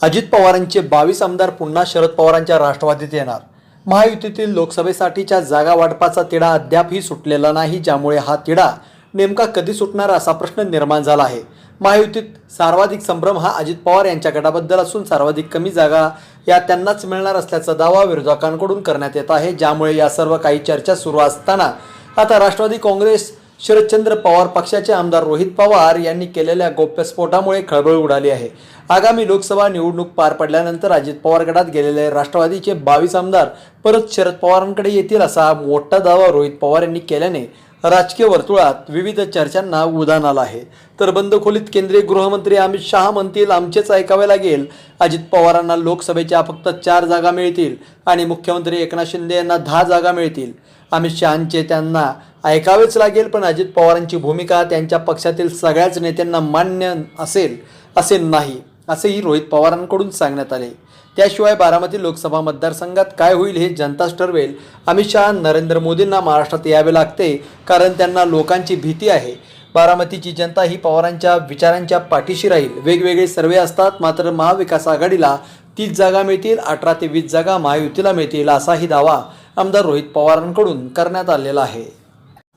अजित पवारांचे बावीस आमदार पुन्हा शरद पवारांच्या राष्ट्रवादीत येणार. महायुतीतील लोकसभेसाठीच्या जागा वाटपाचा तिढा अद्यापही सुटलेला नाही ज्यामुळे हा तिढा नेमका कधी सुटणार असा प्रश्न निर्माण झाला आहे. महायुतीत सर्वाधिक संभ्रम हा अजित पवार यांच्या गटाबद्दल असून सर्वाधिक कमी जागा या त्यांनाच मिळणार असल्याचा दावा विरोधकांकडून करण्यात येत आहे ज्यामुळे या सर्व काही चर्चा सुरू असताना आता राष्ट्रवादी काँग्रेस शरदचंद्र पवार पक्षाचे आमदार रोहित पवार यांनी केलेल्या गोप्यस्फोटामुळे खळबळ उडाली आहे. आगामी लोकसभा निवडणूक पार पडल्यानंतर अजित पवार गटात गेलेले राष्ट्रवादीचे बावीस आमदार परत शरद पवारांकडे येतील असा मोठा दावा रोहित पवार यांनी केल्याने राजकीय वर्तुळात विविध चर्चांना उधाण आलं आहे. तर बंद खोलीत केंद्रीय गृहमंत्री अमित शहा म्हणतील आमचेच ऐकावे लागेल. अजित पवारांना लोकसभेच्या फक्त चार जागा मिळतील आणि मुख्यमंत्री एकनाथ शिंदे यांना दहा जागा मिळतील. अमित शहांचे त्यांना ऐकावेच लागेल पण अजित पवारांची भूमिका त्यांच्या पक्षातील सगळ्याच नेत्यांना मान्य असेल असे नाही. असेही रोहित पवारांकडून सांगण्यात आले. त्याशिवाय बारामती लोकसभा मतदारसंघात काय होईल हे जनताच ठरवेल अमित शहा नरेंद्र मोदींना महाराष्ट्रात यावे लागते कारण त्यांना लोकांची भीती आहे. बारामतीची जनता ही पवारांच्या विचारांच्या पाठीशी राहील. वेगवेगळे सर्वे असतात मात्र महाविकास आघाडीला तीस जागा मिळतील अठरा ते वीस जागा महायुतीला मिळतील असाही दावा आमदार रोहित पवारांकडून करण्यात आलेला आहे.